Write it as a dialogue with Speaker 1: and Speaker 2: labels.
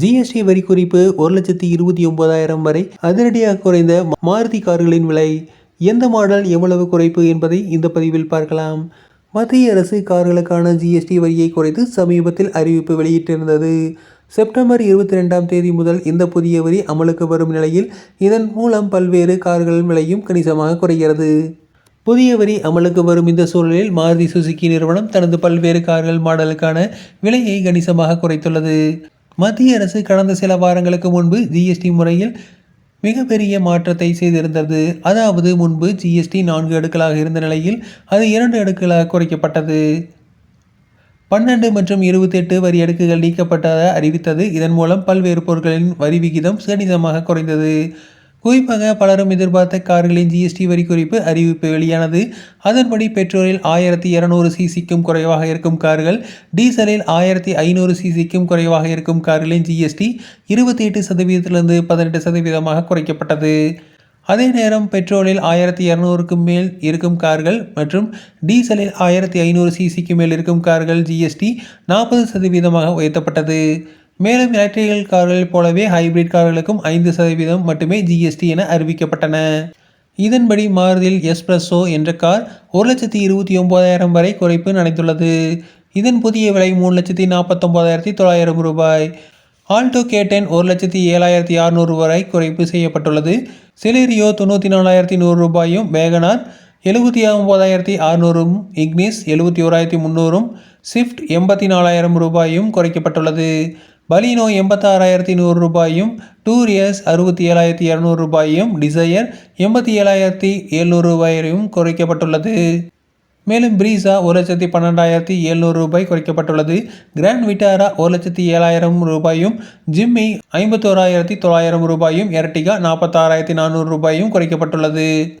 Speaker 1: GST வரி குறிப்பு ஒரு லட்சத்தி இருபத்தி ஒன்பதாயிரம் வரை அதிரடியாக குறைந்த மாருதி கார்களின் விலை. எந்த மாடல் எவ்வளவு குறைப்பு என்பதை இந்த பதிவில் பார்க்கலாம். மத்திய அரசு கார்களுக்கான ஜிஎஸ்டி வரியை குறைத்து சமீபத்தில் அறிவிப்பு வெளியிட்டிருந்தது. செப்டம்பர் இருபத்தி ரெண்டாம் தேதி முதல் இந்த புதிய வரி அமலுக்கு வரும் நிலையில் இதன் மூலம் பல்வேறு கார்களின் விலையும் கணிசமாக குறைகிறது. புதிய வரி அமலுக்கு வரும் இந்த சூழலில் மாருதி சுசுகி நிறுவனம் தனது பல்வேறு கார்கள் மாடலுக்கான விலையை கணிசமாக குறைத்துள்ளது. மத்திய அரசு கடந்த சில வாரங்களுக்கு முன்பு ஜிஎஸ்டி முறையில் மிகப்பெரிய மாற்றத்தை செய்திருந்தது. அதாவது முன்பு ஜிஎஸ்டி நான்கு அடுக்களாக இருந்த நிலையில் அது இரண்டு அடுக்களாக குறைக்கப்பட்டது. பன்னெண்டு மற்றும் இருபத்தெட்டு வரி அடுக்குகள் நீக்கப்பட்டதாக அறிவித்தது. இதன் மூலம் பல்வேறு பொருட்களின் வரி விகிதம் கணிசமாக குறைந்தது. குறிப்பாக பலரும் எதிர்பார்த்த கார்களின் ஜிஎஸ்டி வரி குறிப்பு அறிவிப்பு வெளியானது. அதன்படி பெட்ரோலில் ஆயிரத்தி இரநூறு சிசிக்கும் குறைவாக இருக்கும் கார்கள் டீசலில் ஆயிரத்தி ஐநூறு சிசிக்கும் குறைவாக இருக்கும் கார்களின் ஜிஎஸ்டி இருபத்தி எட்டு சதவீதத்திலிருந்து பதினெட்டு சதவீதமாக குறைக்கப்பட்டது. அதே நேரம் பெட்ரோலில் ஆயிரத்தி இரநூறுக்கும் மேல் இருக்கும் கார்கள் மற்றும் டீசலில் ஆயிரத்தி ஐநூறு சிசிக்கு மேல் இருக்கும் கார்கள் ஜிஎஸ்டி நாற்பது சதவீதமாக உயர்த்தப்பட்டது. மேலும் எலக்ட்ரிக்கல் கார்களைப் போலவே ஹைபிரிட் கார்களுக்கும் ஐந்து சதவீதம் மட்டுமே ஜிஎஸ்டி என அறிவிக்கப்பட்டன. இதன்படி மாருதியில் எஸ்பிரஸோ என்ற கார் ஒரு லட்சத்தி இருபத்தி ஒன்பதாயிரம் வரை குறைப்பு நடந்துள்ளது இதன் புதிய விலை மூணு லட்சத்தி நாற்பத்தொம்போதாயிரத்தி தொள்ளாயிரம் ரூபாய். ஆல்டோ கேட்டன் ஒரு லட்சத்தி ஏழாயிரத்தி அறுநூறு வரை குறைப்பு செய்யப்பட்டுள்ளது. செலேரியோ தொண்ணூற்றி நாலாயிரத்தி நூறு ரூபாயும் வேகனார் எழுபத்தி ஒம்பதாயிரத்தி அறுநூறும் இக்னிஸ் எழுபத்தி ஓராயிரத்தி முந்நூறும் ஸ்விஃப்ட் எண்பத்தி நாலாயிரம் ரூபாயும் குறைக்கப்பட்டுள்ளது. பலினோ எண்பத்தாறாயிரத்தி நூறு ரூபாயும் டூரியஸ் அறுபத்தி ஏழாயிரத்தி இரநூறு ரூபாயும் டிசையர் எண்பத்தி ஏழாயிரத்தி எழுநூறு ரூபாயும் குறைக்கப்பட்டுள்ளது. மேலும் பிரீசா ஒரு லட்சத்தி பன்னெண்டாயிரத்தி எழுநூறு ரூபாய் குறைக்கப்பட்டுள்ளது. கிராண்ட் விட்டாரா ஒரு லட்சத்தி ஏழாயிரம் ரூபாயும் ஜிம்மி ஐம்பத்தோராயிரத்தி தொள்ளாயிரம் ரூபாயும் எர்டிகா நாற்பத்தாறாயிரத்தி நானூறு ரூபாயும் குறைக்கப்பட்டுள்ளது.